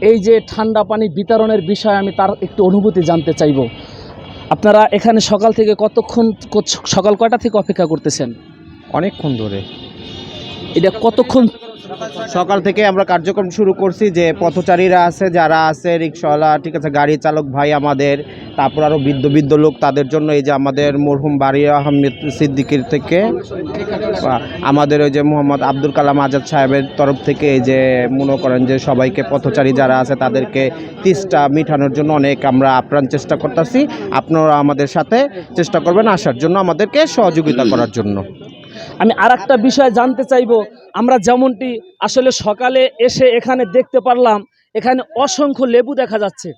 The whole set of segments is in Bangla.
এই যে ঠান্ডা পানি বিতরণের বিষয়ে আমি তার একটু অনুভূতি জানতে চাইব। আপনারা এখানে সকাল থেকে কতক্ষণ কত- সকাল কটা থেকে অপেক্ষা করতেছেন? অনেকক্ষণ ধরে। এটা কতক্ষণ? সকাল থেকে আমরা কার্যক্রম শুরু করছি যে পথচারীরা আছে, যারা আছে, রিক্সাওয়ালা, ঠিক আছে, গাড়ি চালক ভাই আমাদের, তারপর আরও বৃদ্ধ বৃদ্ধ লোক তাদের জন্য এই যে আমাদের মরহুম বাড়ি আহমেদ সিদ্দিকির থেকে আমাদের ওই যে মোহাম্মদ আব্দুল কালাম আজাদ সাহেবের তরফ থেকে এই যে মনে করেন যে সবাইকে পথচারী যারা আছে তাদেরকে তিসটা মিঠানোর জন্য অনেক আমরা আপ্রাণ চেষ্টা করতেছি। আপনারা আমাদের সাথে চেষ্টা করবেন আসার জন্য আমাদেরকে সহযোগিতা করার জন্য। আমি আর একটা বিষয় জানতে চাইব। আমরা যেমনটি আসলে সকালে এসে এখানে দেখতে পারলাম, এখানে অসংখ্য লেবু দেখা যাচ্ছে।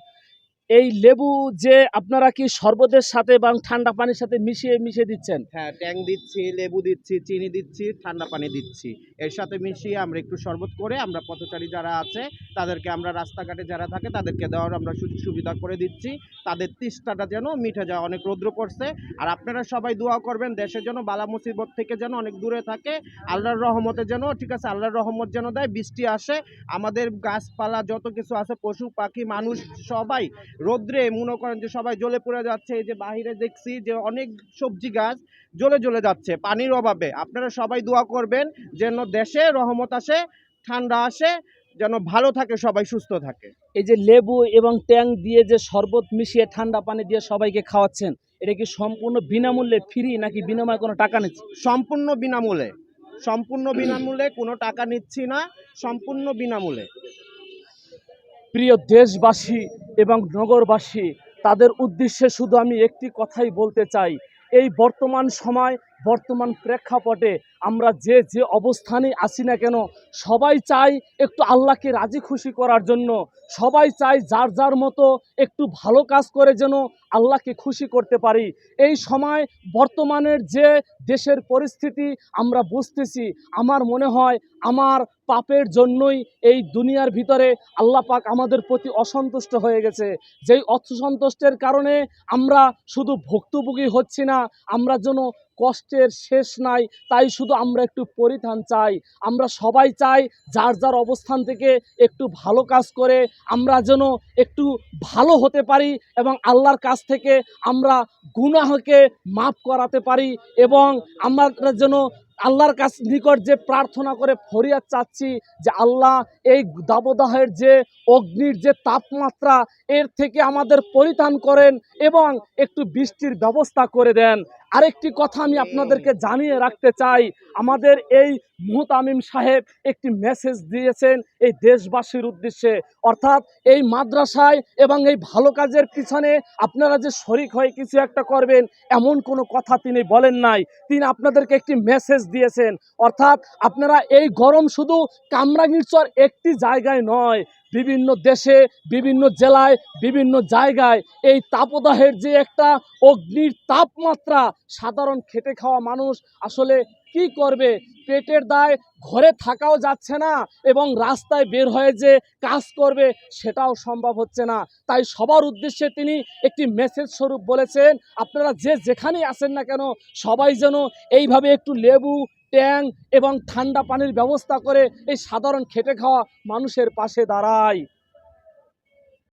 এই লেবু যে আপনারা কি শরবতের সাথে এবং ঠান্ডা পানির সাথে মিশিয়ে মিশিয়ে দিচ্ছেন? হ্যাঁ ট্যাং দিচ্ছি, লেবু দিচ্ছি, চিনি দিচ্ছি, ঠান্ডা পানি দিচ্ছি। এর সাথে মিশিয়ে আমরা একটু শরবত করে আমরা পথচারী যারা আছে, তাদেরকে আমরা রাস্তাঘাটে যারা থাকে তাদেরকে দেওয়ার আমরা সুযোগ সুবিধা করে দিচ্ছি। তাদের তিষ্টাটা যেন মিঠে যায়, অনেক রৌদ্র পড়ছে। আর আপনারা সবাই দোয়া করবেন দেশের জন্য বালা মুসিবত থেকে যেন অনেক দূরে থাকে। আল্লাহর রহমতে যেন, ঠিক আছে, আল্লাহর রহমত যেন দেয়, বৃষ্টি আসে। আমাদের গাছপালা যত কিছু আছে, পশু, পাখি, মানুষ, সবাই রৌদ্রে মনে করেন যে সবাই জ্বলে পড়ে যাচ্ছে এই যে বাহিরে দেখছি যে অনেক সবজি গাছ জ্বলে জ্বলে যাচ্ছে পানির অভাবে। আপনারা সবাই দোয়া করবেন যেন দেশে রহমত আসে ঠান্ডা আসে যেন ভালো থাকে সবাই সুস্থ থাকে। এই যে লেবু এবং ট্যাং দিয়ে যে শরবত মিশিয়ে ঠান্ডা পানি দিয়ে সবাইকে খাওয়াচ্ছেন এটা কি সম্পূর্ণ বিনামূল্যে ফ্রি নাকি বিনিময়ে কোনো টাকা নিচ্ছে সম্পূর্ণ বিনামূল্যে। সম্পূর্ণ বিনামূল্যে কোনো টাকা নিচ্ছি না সম্পূর্ণ বিনামূল্যে। প্রিয় দেশবাসী এবং নগরবাসী, তাদের উদ্দেশ্যে শুধু আমি একটি কথাই বলতে চাই। এই বর্তমান সময় বর্তমান প্রেক্ষাপটে আমরা যে যে অবস্থানে আছি না কেন, সবাই চাই একটু আল্লাহকে রাজি খুশি করার জন্য। সবাই চাই যার যার মতো একটু ভালো কাজ করে যেন আল্লাহকে খুশি করতে পারি। এই সময় বর্তমানের যে দেশের পরিস্থিতি আমরা বুঝতেছি, আমার মনে হয় আমার পাপের জন্যই এই দুনিয়ার ভিতরে আল্লাহ পাক আমাদের প্রতি অসন্তুষ্ট হয়ে গেছে। যেই অসন্তুষ্টের কারণে আমরা শুধু ভুক্তভোগী হচ্ছি না, আমরা যেন কষ্টের শেষ নাই, তাই শুধু আমরা একটু পরিধান চাই। আমরা সবাই চাই যার যার অবস্থান থেকে একটু ভালো কাজ করে, আমরা যেন একটু ভালো হতে পারি এবং আল্লাহর কাছ থেকে আমরা গুনাহকে মাফ করাতে পারি এবং আমরা যেন আল্লাহর কাছ নিকট যে প্রার্থনা করে ফরিয়াদ চাচ্ছি যে আল্লাহ এই দাবদাহের যে অগ্নির যে তাপমাত্রা, এর থেকে আমাদের পরিত্রাণ করেন এবং একটু বৃষ্টির ব্যবস্থা করে দেন। আরেকটি কথা আমি আপনাদেরকে জানিয়ে রাখতে চাই, আমাদের এই মুহতামিম সাহেব একটি মেসেজ দিয়েছেন এই দেশবাসীর উদ্দেশ্যে। অর্থাৎ এই মাদ্রাসায় এবং এই ভালো কাজের পিছনে আপনারা যে শরিক হয়ে কিছু একটা করবেন, এমন কোনো কথা তিনি বলেন নাই। তিনি আপনাদেরকে একটি মেসেজ দিয়েছেন। অর্থাৎ আপনারা এই গরম শুধু কামরাঙ্গীরচর একটি জায়গায় নয়, বিভিন্ন দেশে, বিভিন্ন জেলায়, বিভিন্ন জায়গায় এই তাপদাহের যে একটা অগ্নির তাপমাত্রা সাধারণ খেটে খাওয়া মানুষ আসলে কি করবে? পেটের দায় ঘরে থাকাও যাচ্ছে না এবং রাস্তায় বের হয়ে যে কাজ করবে সেটাও সম্ভব হচ্ছে না। তাই সবার উদ্দেশ্যে তিনি একটি মেসেজ স্বরূপ বলেছেন, আপনারা যে যেখানেই আসেন না কেন, সবাই যেন এইভাবে একটু লেবু, ট্যাং এবং ঠান্ডা পানির ব্যবস্থা করে এই সাধারণ খেটে খাওয়া মানুষের পাশে দাঁড়ায়।